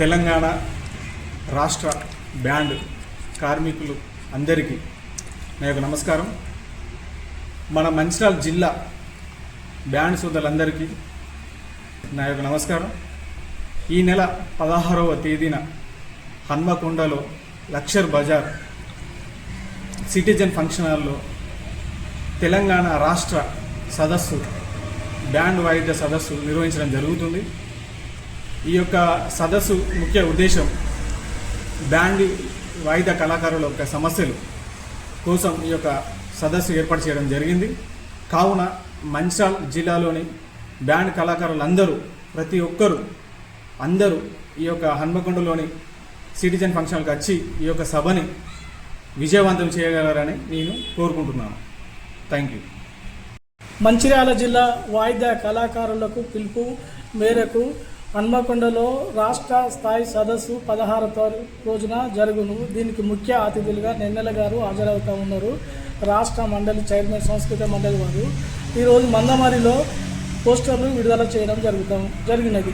తెలంగాణ రాష్ట్ర బ్యాండ్ కార్మికులు అందరికీ నా యొక్క నమస్కారం. మన మంచిర్యాల జిల్లా బ్యాండ్ సోదరులందరికీ నా యొక్క నమస్కారం. ఈ నెల పదహారవ తేదీన హన్మకొండలో లక్షర్ బజార్ సిటిజన్ ఫంక్షన్ హాల్లో తెలంగాణ రాష్ట్ర సదస్సు బ్యాండ్ వాయిద్య సదస్సు నిర్వహించడం జరుగుతుంది. ఈ యొక్క సదస్సు ముఖ్య ఉద్దేశం బ్యాండ్ వాయిద్య కళాకారుల యొక్క సమస్యలు కోసం ఈ యొక్క సదస్సు ఏర్పాటు చేయడం జరిగింది. కావున మంచిర్యాల జిల్లాలోని బ్యాండ్ కళాకారులందరూ ప్రతి ఒక్కరూ అందరూ ఈ యొక్క హన్మకొండలోని సిటిజన్ ఫంక్షన్కి వచ్చి ఈ యొక్క సభని విజయవంతం చేయగలరని నేను కోరుకుంటున్నాను. థ్యాంక్ యూ మంచిర్యాల జిల్లా వాయిద్య కళాకారులకు పిలుపు మేరకు హన్మకొండలో రాష్ట్ర స్థాయి సదస్సు పదహారు రోజున జరుగును. దీనికి ముఖ్య అతిథులుగా నిన్నెల గారు హాజరవుతూ ఉన్నారు. రాష్ట్ర మండలి చైర్మన్ సంస్కృత మండలి వారు. ఈరోజు మందమరిలో పోస్టర్లు విడుదల చేయడం జరుగుతాం జరిగినది.